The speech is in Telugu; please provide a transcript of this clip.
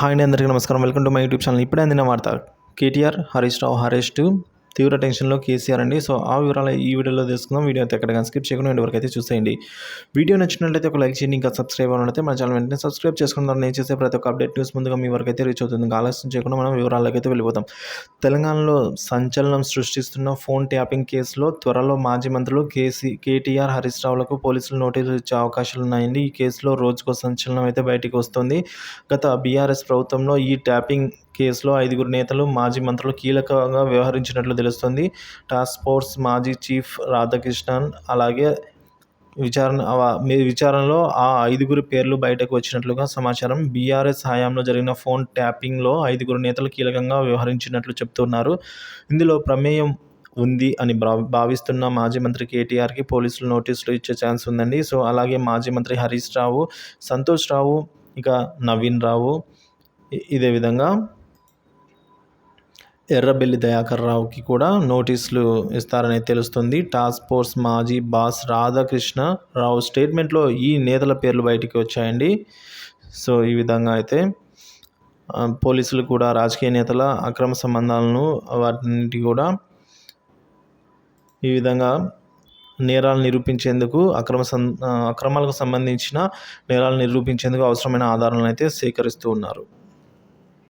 హాయ్ అండి అందరికీ నమస్కారం. Welcome to my YouTube channel. ఇప్పుడే అందిన వార్త కేటీఆర్ హరీష్ రావు అరెస్ట్ తీవ్ర టెన్షన్లో కేసీఆర్ అండి సో ఆ వివరాలు ఈ వీడియోలో తెలుసుకుందాం. వీడియో అయితే ఎక్కడ స్కిప్ చేయకుండా ఎండ్ వరకు అయితే చూసేయండి. వీడియో నచ్చినట్లయితే ఒక లైక్ చేయండి. ఇంకా సబ్స్క్రైబ్ అవ్వాలంటే మన ఛానల్ వెంటనే సబ్స్క్రైబ్ చేసుకుందాం నేను చేసే ప్రతి ఒక్క అప్డేట్ న్యూస్ ముందుగా మీ వరకు అయితే రీచ్ అవుతుంది. ఆలస్యం చేయకుండా మనం వివరాల్లోకి అయితే వెళ్ళిపోతాం. తెలంగాణలో సంచలనం సృష్టిస్తున్న ఫోన్ ట్యాపింగ్ కేసులో త్వరలో మాజీ మంత్రులు కేసీ కేటీఆర్ హరీష్ రావులకు పోలీసులు నోటీసులు ఇచ్చే అవకాశాలు ఉన్నాయండి. ఈ కేసులో రోజుకో సంచలనం అయితే బయటికి వస్తుంది. గత బీఆర్ఎస్ ప్రభుత్వంలో ఈ ట్యాపింగ్ కేసులో ఐదుగురు నేతలు మాజీ మంత్రులు కీలకంగా వ్యవహరించినట్లు తెలుస్తుంది. టాస్క్ ఫోర్స్ మాజీ చీఫ్ రాధాకృష్ణన్ అలాగే విచారణ మీ విచారణలో ఆ ఐదుగురు పేర్లు బయటకు వచ్చినట్లుగా సమాచారం. బీఆర్ఎస్ హయాంలో జరిగిన ఫోన్ ట్యాపింగ్లో ఐదుగురు నేతలు కీలకంగా వ్యవహరించినట్లు చెప్తున్నారు. ఇందులో ప్రమేయం ఉంది అని భావిస్తున్న మాజీ మంత్రి కేటీఆర్కి పోలీసులు నోటీసులు ఇచ్చే ఛాన్స్ ఉందండి. సో అలాగే మాజీ మంత్రి హరీష్ రావు సంతోష్ రావు ఇక నవీన్ రావు ఇదే విధంగా ఎర్రబెల్లి దయాకర్ రావుకి కూడా నోటీసులు ఇస్తారని తెలుస్తుంది. టాస్క్ ఫోర్స్ మాజీ బాస్ రాధాకృష్ణ రావు స్టేట్మెంట్లో ఈ నేతల పేర్లు బయటికి వచ్చాయండి. సో ఈ విధంగా అయితే పోలీసులు కూడా రాజకీయ నేతల అక్రమ సంబంధాలను వాటిని కూడా ఈ విధంగా నేరాలు నిరూపించేందుకు అక్రమ సం అక్రమాలకు సంబంధించిన నేరాలు నిరూపించేందుకు అవసరమైన ఆధారాలను అయితే సేకరిస్తూ ఉన్నారు.